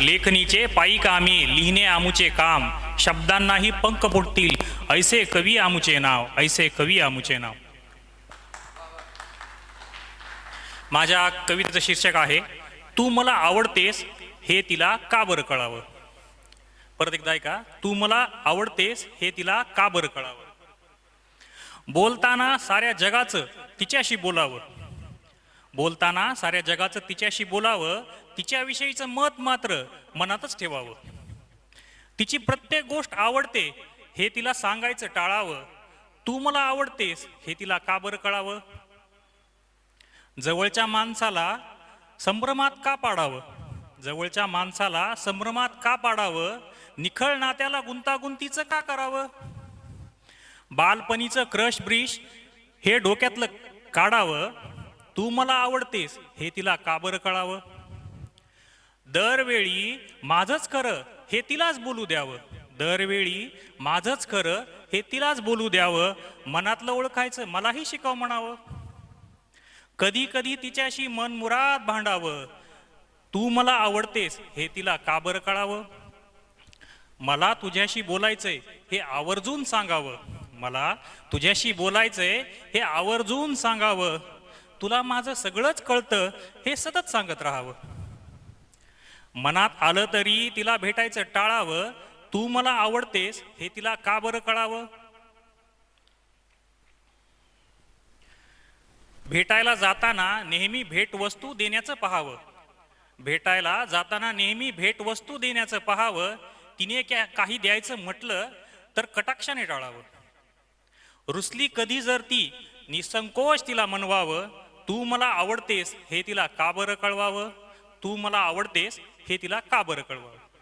लेखनीचे पायी कामे लिहिणे आमुचे काम. शब्दांनाही पंख फुटतील. ऐसे कवी आमुचे नाव ऐसे कवी आमुचे नाव. माझ्या कवितेचं शीर्षक आहे तू मला आवडतेस हे तिला का बरं कळावं? परत एकदा ऐका तू मला आवडतेस हे तिला का बरं कळावं? बोलताना साऱ्या जगाचं तिच्याशी बोलावं. बोलताना साऱ्या जगाचं तिच्याशी बोलावं तिच्याविषयीचं मत मात्र मनातच ठेवावं. तिची प्रत्येक गोष्ट आवडते हे तिला सांगायचं टाळावं. तू मला आवडतेस हे तिला का बरं कळावं? जवळच्या माणसाला संभ्रमात का पाडावं? जवळच्या माणसाला संभ्रमात का पाडावं? निखळ नात्याला गुंतागुंतीचं का करावं? बालपणीचं क्रश ब्रिश हे डोक्यातलं काढावं तू मला आवडतेस हे तिला का बरं कळावं? दरवेळी माझंच खरं हे तिलाच बोलू द्यावं. दरवेळी माझंच खरं हे तिलाच बोलू द्यावं. मनातलं ओळखायचं मलाही शिकाव म्हणावं. कधी कधी तिच्याशी मन मुराद भांडावं. तू मला आवडतेस हे तिला का बरं कळावं? मला तुझ्याशी बोलायचंय हे आवर्जून सांगावं. मला तुझ्याशी बोलायचंय हे आवर्जून सांगावं. तुला माझं सगळंच कळतं हे सतत सांगत राहावं. मनात आलं तरी तिला भेटायचं टाळावं तू मला आवडतेस हे तिला का बरं कळावं? भेटायला जाताना नेहमी भेटवस्तू देण्याचं पाहावं. भेटायला जाताना नेहमी भेटवस्तू देण्याचं पाहावं तिने क्या काही द्यायचं म्हटलं तर कटाक्षाने टाळावं. रुसली कधी जर ती निसंकोच तिला म्हणवावं तू मला आवडतेस हे तिला का बरं कळवावं? तू मला आवडतेस हे तिला का बरं कळवावं?